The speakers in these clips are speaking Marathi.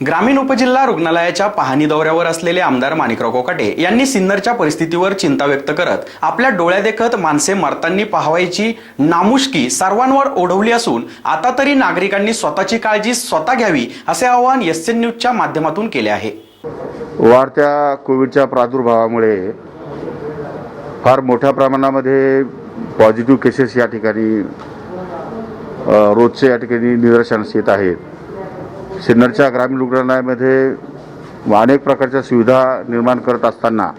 ग्रामीण उपजिल्हा रुग्णालयाच्या पाहणी दौऱ्यावर असलेले आमदार माणिकराव कोकाटे यांनी सिन्नरच्या परिस्थितीवर चिंता व्यक्त करत आपल्या डोळ्यादेखत माणसे मरतांनी पाहावायची नामुष्की सर्वांवर ओढवली असून आता तरी नागरिकांनी स्वतःची काळजी स्वतः घ्यावी असे आवाहन एस एन न्यूजच्या माध्यमातून केले आहे. वाढत्या कोविडच्या प्रादुर्भावामुळे फार मोठ्या प्रमाणामध्ये पॉझिटिव्ह केसेस या ठिकाणी रोजचे या ठिकाणी निदर्शनास येत आहेत. सिन्नरच्या ग्रामीण रुग्णालयामध्ये अनेक प्रकारच्या सुविधा निर्माण करत असताना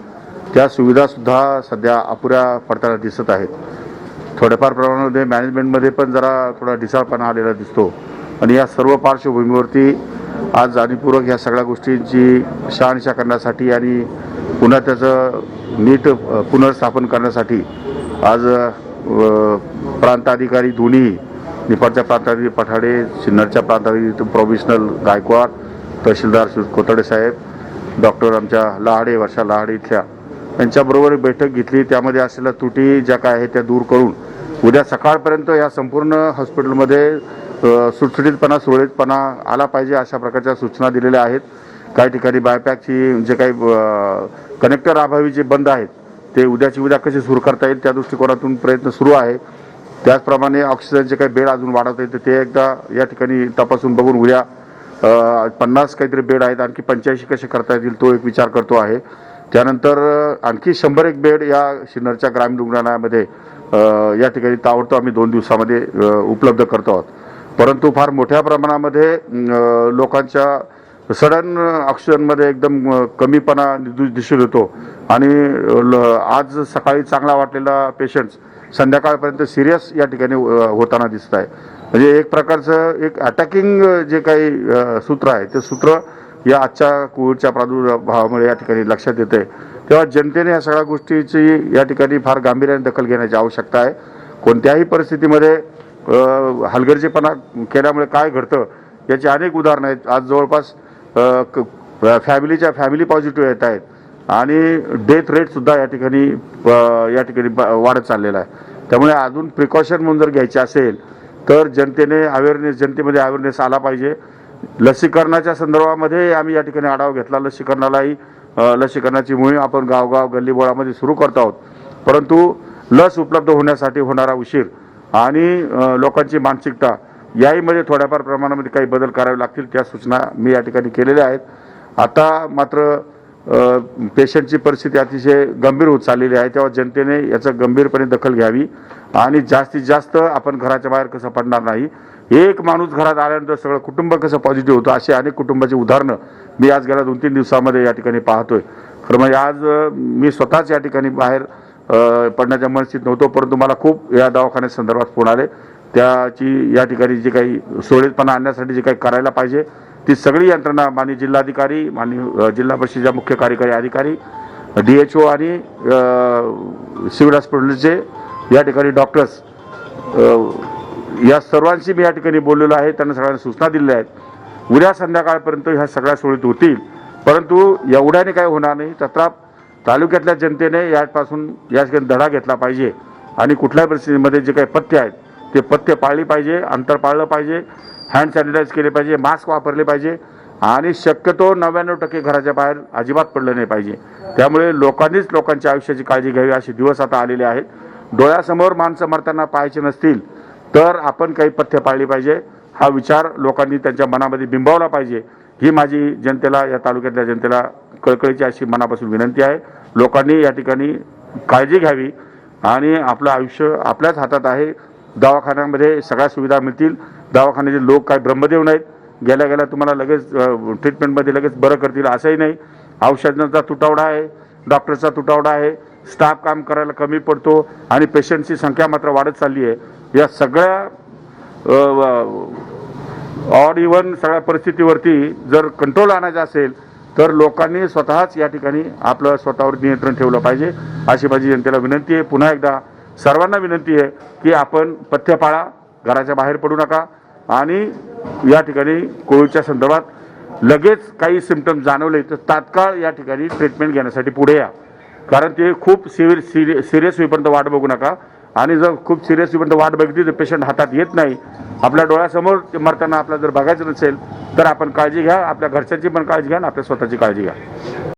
त्या सुविधासुद्धा सध्या अपुऱ्या पडताना दिसत आहेत. थोड्याफार प्रमाणामध्ये मॅनेजमेंटमध्ये पण जरा थोडा ढिसाळपणा आलेला दिसतो. आणि या सर्व पार्श्वभूमीवरती आज जाणीवपूर्वक ह्या सगळ्या गोष्टींची शहानिशा करण्यासाठी आणि पुन्हा त्याचं नीट पुनर्स्थापन करण्यासाठी आज प्रांताधिकारी दोन्ही निफाडच्या प्रांताधिकारी पठाडे सिन्नरच्या प्रांताधिकारी प्रोविशनल गायकवाड तहसीलदार कोतडे साहेब डॉक्टर आमच्या लहाडे वर्षा लहाडे इथल्या. यांच्याबरोबर बैठक घेतली. त्यामध्ये असलेल्या त्रुटी ज्या काय आहेत त्या दूर करून उद्या सकाळपर्यंत या संपूर्ण हॉस्पिटलमध्ये सुटसुटीतपणा सुरळीतपणा आला पाहिजे अशा प्रकारच्या सूचना दिलेल्या आहेत. काही ठिकाणी बायपॅकची जे काही कनेक्टर अभावी जे बंद आहेत ते उद्याची उद्या कसे सुरू करता येईल त्या दृष्टिकोनातून प्रयत्न सुरू आहे. त्याचप्रमाणे ऑक्सिजनचे काही बेड अजून वाढवता येते ते एकदा या ठिकाणी तपासून बघून उद्या पन्नास काहीतरी बेड आहेत आणखी पंच्याऐंशी कसे करता येतील तो एक विचार करतो आहे. त्यानंतर आणखी शंभर एक बेड या सिन्नरच्या ग्रामीण रुग्णालयामध्ये या ठिकाणी ताबडतोब आम्ही दोन दिवसामध्ये उपलब्ध करतो आहोत. परंतु फार मोठ्या प्रमाणामध्ये लोकांच्या सडन ऑक्सिजनमध्ये एकदम कमीपणा दिसून येतो. आणि ल- आज सकाळी चांगला वाटलेला पेशंट्स संध्याकाळपर्यंत सिरियस या ठिकाणी होताना दिसत आहे. म्हणजे एक प्रकारचं एक अटॅकिंग जे काही सूत्र आहे ते सूत्र या आजच्या कोविडच्या प्रादुर्भावामुळे या ठिकाणी लक्षात येते तेव्हा जनतेने या सगळ्या गोष्टीची या ठिकाणी फार गांभीर्याने दखल घेण्याची आवश्यकता आहे. कोणत्याही परिस्थितीमध्ये हलगर्जीपणा केल्यामुळे काय घडतं याची अनेक उदाहरणं आहेत. आज जवळपास क- फॅमिलीच्या फॅमिली पॉझिटिव्ह येत आहेत. आणि डेथ रेटसुद्धा या ठिकाणी या ठिकाणी ब- वाढत चाललेला आहे. त्यामुळे अजून प्रिकॉशन म्हणून जर घ्यायचे असेल तर जनतेने अवेअरनेस जनतेमध्ये अवेअरनेस आला पाहिजे. लसीकरणाच्या संदर्भामध्ये आम्ही या ठिकाणी आढावा घेतला. लसीकरणालाही लसीकरणाची मोहीम आपण गावगाव गल्लीबोळामध्ये सुरू करत आहोत. परंतु लस उपलब्ध होण्यासाठी होणारा उशीर आणि लोकांची मानसिकता याहीमध्ये थोड्याफार प्रमाणामध्ये काही बदल करावे लागतील त्या सूचना मी या ठिकाणी केलेल्या आहेत. आता मात्र पेशंटची परिस्थिती अतिशय गंभीर होत चाललेली आहे. तेव्हा जनतेने याचं गंभीरपणे दखल घ्यावी आणि जास्तीत जास्त आपण घराच्या बाहेर कसं पडणार नाही. एक माणूस घरात आल्यानंतर सगळं कुटुंब कसं पॉझिटिव्ह होतं अशी अनेक कुटुंबाची उदाहरणं मी आज गेल्या दोन तीन दिवसामध्ये या ठिकाणी पाहतोय. खरं म्हणजे आज मी स्वतःच या ठिकाणी बाहेर पडण्याच्या मनस्थित नव्हतो परंतु मला खूप या दवाखान्या संदर्भात फोन आले. त्याची या ठिकाणी जे काही सुरळीतपणा आणण्यासाठी जे काही करायला पाहिजे ती सगळी यंत्रणा माननीय जिल्हाधिकारी माननीय जिल्हा परिषदेच्या मुख्य कार्यकारी अधिकारी डी एच ओ आणि सिव्हिल हॉस्पिटलचे या ठिकाणी डॉक्टर्स या सर्वांशी मी या ठिकाणी बोललेलो आहे. त्यांना सगळ्यांना सूचना दिलेल्या आहेत. उद्या संध्याकाळपर्यंत ह्या सगळ्या सोळीत होतील. परंतु एवढ्याने काय होणार नाही. तत्राप तालुक्यातल्या जनतेने यापासून या ठिकाणी धडा घेतला पाहिजे. आणि कुठल्याही परिस्थितीमध्ये जे काही पथ्य आहेत ते पथ्य पाळली पाहिजे अंतर पाळलं पाहिजे हँड सॅनिटाईज केले पाहिजे मास्क वापरले पाहिजे आणि शक्यतो नव्याण्णव टक्के घराच्या बाहेर अजिबात पडलं नाही पाहिजे. त्यामुळे लोकांनीच लोकांच्या आयुष्याची काळजी घ्यावी असे दिवस आता आलेले आहेत. डोळ्यासमोर माणसं मरताना पाहायचे नसतील तर आपण काही पथ्य पाळली पाहिजे. हा विचार लोकांनी त्यांच्या मनामध्ये बिंबवला पाहिजे. ही माझी जनतेला या तालुक्यातल्या जनतेला कळकळीची अशी मनापासून विनंती आहे. लोकांनी या ठिकाणी काळजी घ्यावी आणि आपलं आयुष्य आपल्याच हातात आहे. दवाखान्यामध्ये सगळ्या सुविधा मिळतील. दवाखान्याचे लोक काय ब्रह्मदेव नाहीत. गेल्या गेल्या तुम्हाला लगेच ट्रीटमेंटमध्ये लगेच बरं करतील असंही नाही. औषधांचा तुटवडा आहे डॉक्टरचा तुटवडा आहे. स्टाफ काम करायला कमी पडतो आणि पेशंटची संख्या मात्र वाढत चालली आहे. या सगळ्या ऑड इव्हन सगळ्या परिस्थितीवरती जर कंट्रोल आणायचा असेल तर लोकांनी स्वतःच या ठिकाणी आपलं स्वतःवर नियंत्रण ठेवलं पाहिजे. अशी माझी जनतेला विनंती आहे. पुन्हा एकदा सर्वांना विनंती आहे की आपण पथ्य पाळा घराच्या बाहेर पडू नका आणि या ठिकाणी कोविडच्या संदर्भात लगेच काही सिमटम जाणवले तर तात्काळ या ठिकाणी ट्रीटमेंट घेण्यासाठी पुढे या. कारण ते खूप सिव्हिर सिरियस होईपर्यंत वाट बघू नका आणि जर खूप सिरियस होईपर्यंत वाट बघितली तर पेशंट हातात येत नाही. आपल्या डोळ्यासमोर ते मरताना आपल्याला जर बघायचं नसेल तर आपण काळजी घ्या आपल्या घरच्यांची पण काळजी घ्या आणि आपल्या स्वतःची काळजी घ्या.